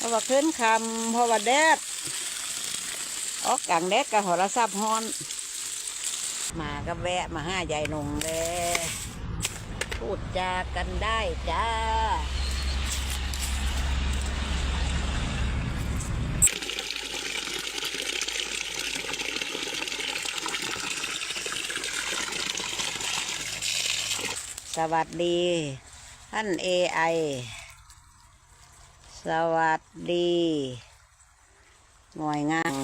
เพราะว่าขึ้นคำเพราะว่าแดด ออกกลางแดดกับหอระซับฮอน มาก็แวะมาห้ายายนงเลยพูดจากันได้จ้าสวัสดี ท่าน AI สวัสดีหน่วยงาน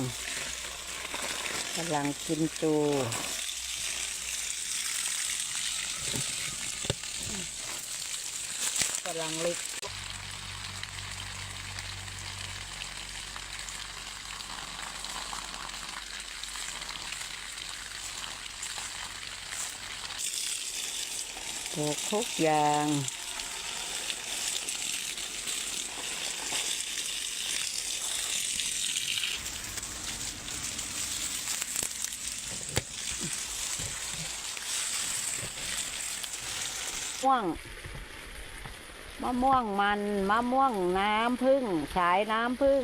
กำลังกินจูกำลังเล็กถูกทุกอย่าง ม่วง มะม่วงมัน มะม่วงน้ำพึ่งสายน้ำพึ่ง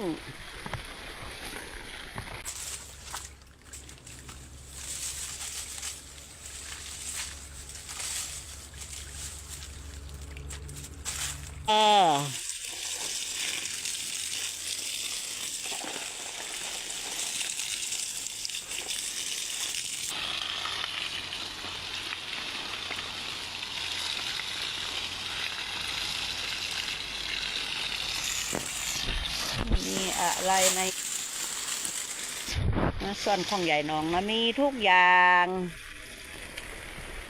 แอร์มี อะไรในส่วนของใหญ่หนองนะมีทุกอย่าง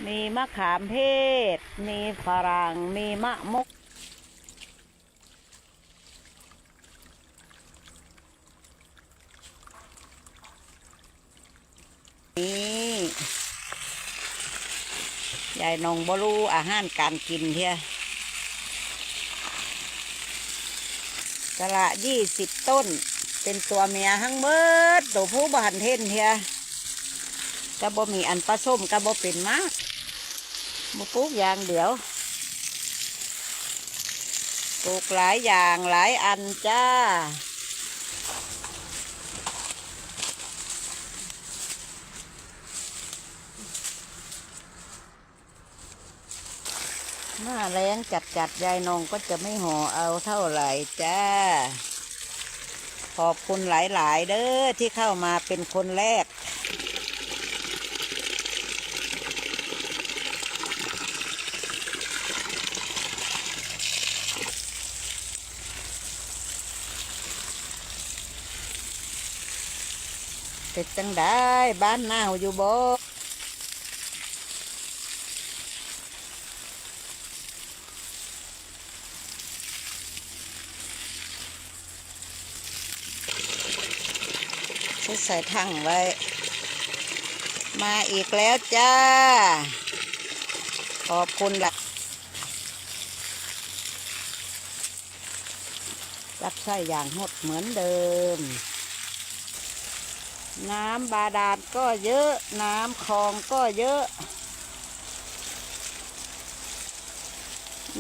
มีมะขามเทศ มีฝรั่ง มีมะมุกนี่ยายนองบรูอาหารการกินเฮีย กะละยี่สิบต้น เป็นตัวเมียทั้งเบิดตัวผู้บานเทนเฮียกระบอมีอันปลาส้มกระบอเป็นมากบ่ปลูกอย่างเดียวปลูกหลายอย่างหลายอันจ้า หน้าแรงจัดจัดยายนงก็จะไม่ห่อเอาเท่าไหร่จ้า ขอบคุณหลาย ๆ เด้อที่เข้ามาเป็นคนแรก เป็นจังได้บ้านหน้าอยู่บ่ ใส่ถังไว้ มาอีกแล้วจ้า ขอบคุณละรับใส่อย่างหมดเหมือนเดิม น้ำบาดาลก็เยอะ น้ำคลองก็เยอะ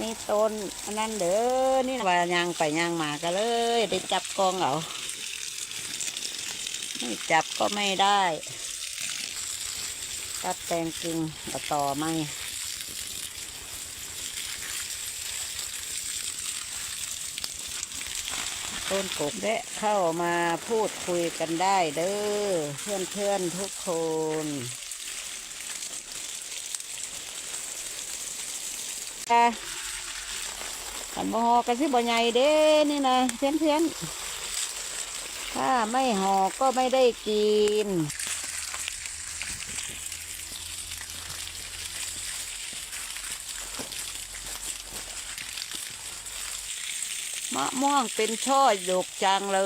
มีต้นอันนั้นเด้อนี่ว่ายางไปยางมาก็เลย ได้จับกองเอา ไม่จับก็ไม่ได้ ตัดแตงกิ่งเอาต่อไม่ต้นกบและเข้ามาพูดคุยกันได้เด้อเพื่อนเพื่อนทุกคนอะขันบ่อกันสิบ่ใหญ่เด้นี่นะเพื่อนเพื่อน ถ้าไม่ห่อก็ไม่ได้กิน มะม่วงเป็นช่อดกจังเล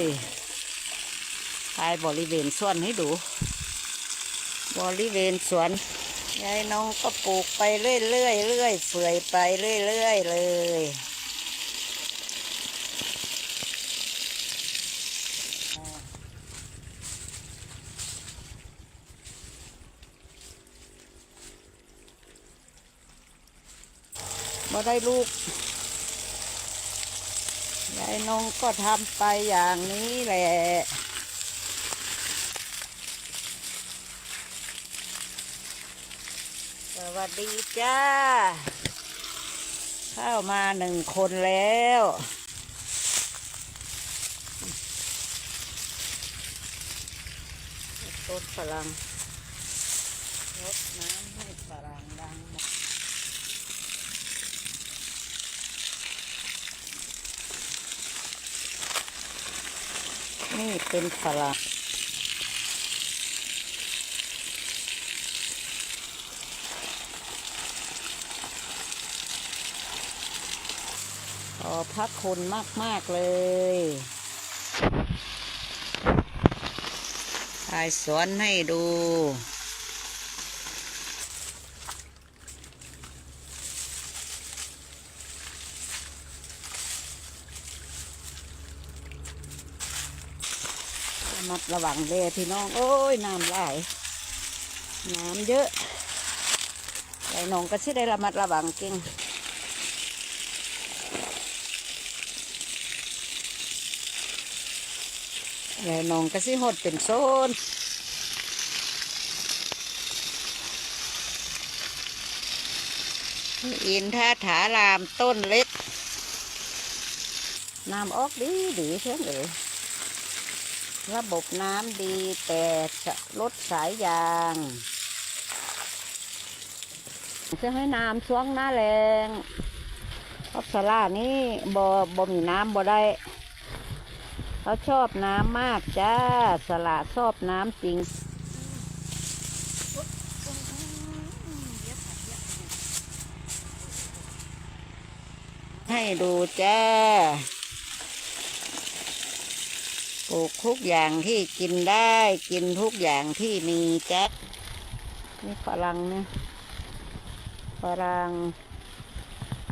ยถ่ายบริเวณสวนให้ดู บริเวณสวนยายน้องก็ปลูกไปเรื่อยๆเรื่อยเฟื่อยไปเรื่อยๆเลย บ่ได้ลูก ยายนงก็ทำไปอย่างนี้แหละสวัสดีจ้า เข้ามาหนึ่งคนแล้วต้นฝรั่งรดน้ำให้ฝรั่งดังหมด นี่เป็นฝรั่งขอพระคุณมาก ๆ เลยถ่ายสวนให้ดู มัดระวังเลยพี่น้อง โอ้ย น้ำไหลน้ำเยอะยายน้องก็สิได้ระมัดระวังเก่งแล้วน้องก็สิหดเป็นโซนอินท่าถารามต้นเล็ก น้ำออกดีดีเช่นเลย ระบบน้ำดีแต่จะลดสายยางจะให้น้ำช่วงหน้าแรงพราะสลานี่บ่บ่มีน้ำบ่ได้เขาชอบน้ำมากจ้าสละชอบน้ำจริงให้ดูจ้า ปลูกทุกอย่างที่กินได้กินทุกอย่างที่มีแจ้านี่ฝรั่งเนี่ยฝรั่ง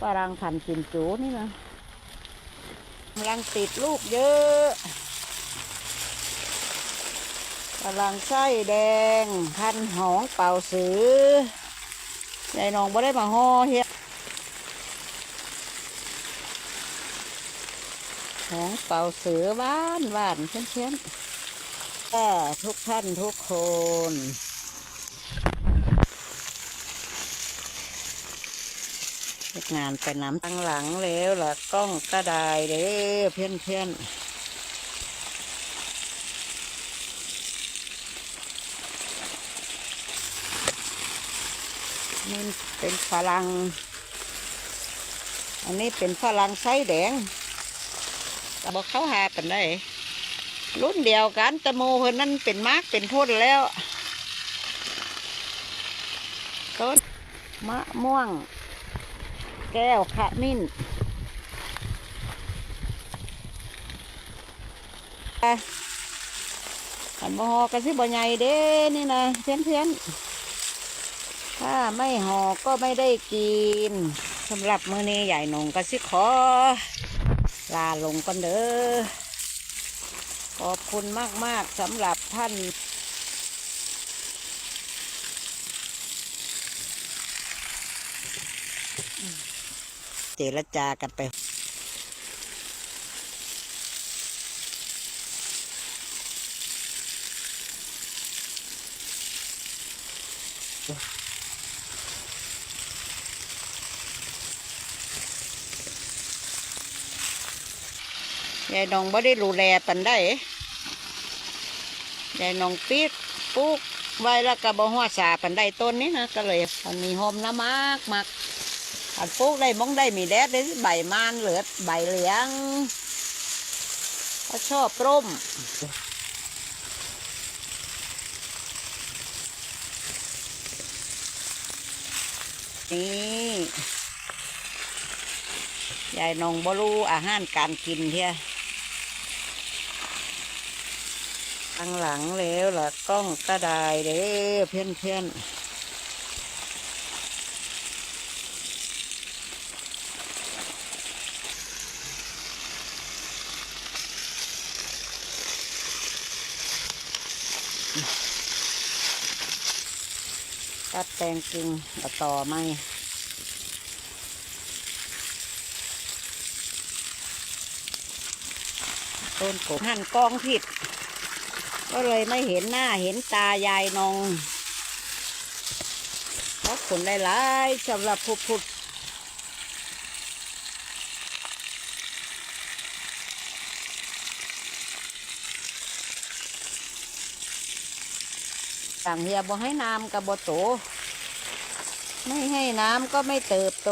ฝรั่งขันกินจูนี่นะกำลังติดลูกเยอะกำลังไส้แดง พันหองเป่าสือยายน้องบ่ได้มาห่อเฮ็ด หองเป่าเสือบ้านบ้านเช่นเช่นๆก็ทุกท่านทุกคนเฮ็ดงานไปน้ำตั้งหลังแล้วล่ะกล้องกระไดเด้อเพื่อนเพื่อนๆนี่เป็นฝรั่ง อันนี้เป็นฝรั่งไส้แดง บอกเขาหากันได้รุ่นเดียวกันตะโมเพิ่นนั่นเป็นมากเป็นพ่นแล้วต้นมะม่วง แก้วขมิ้นอะอันบ่ฮอกันสิบ่ใหญ่เด้นี่นะเพื่อนเพื่อนถ้าไม่ห่อก็ไม่ได้กินสำหรับมือนี้ใหญ่หนงก็สิขอ ลาลงกันเด้อขอบคุณมาก ๆสำหรับท่านเจรจากันไป ยายนองบ่ได้รูแลปันได้ยายนองปีกปลูกไว้แล้วก็บ่หัวสาปันได้ต้นนี้นะก็เลยอันนี้หอมละมากมากอันปลูกได้มองได้มีแดดได้ใบมานเหลือใบเหลืองเขาชอบร่มนี่ยายนองบรู้อาหารการกินเทีย ข้างหลังแล้วล่ะกล้องกระไดเด้อเพื่อนเพื่อนตัดแตงกิ่งแล้วต่อไม้ต้นกบหั่นกองผิด ก็เลยไม่เห็นหน้าเห็นตายายนองขอบคุณหลายๆสำหรับผู้พูดต่างเฮียบ่ให้น้ำกับบ่โต ไม่ให้น้ำก็ไม่เติบโต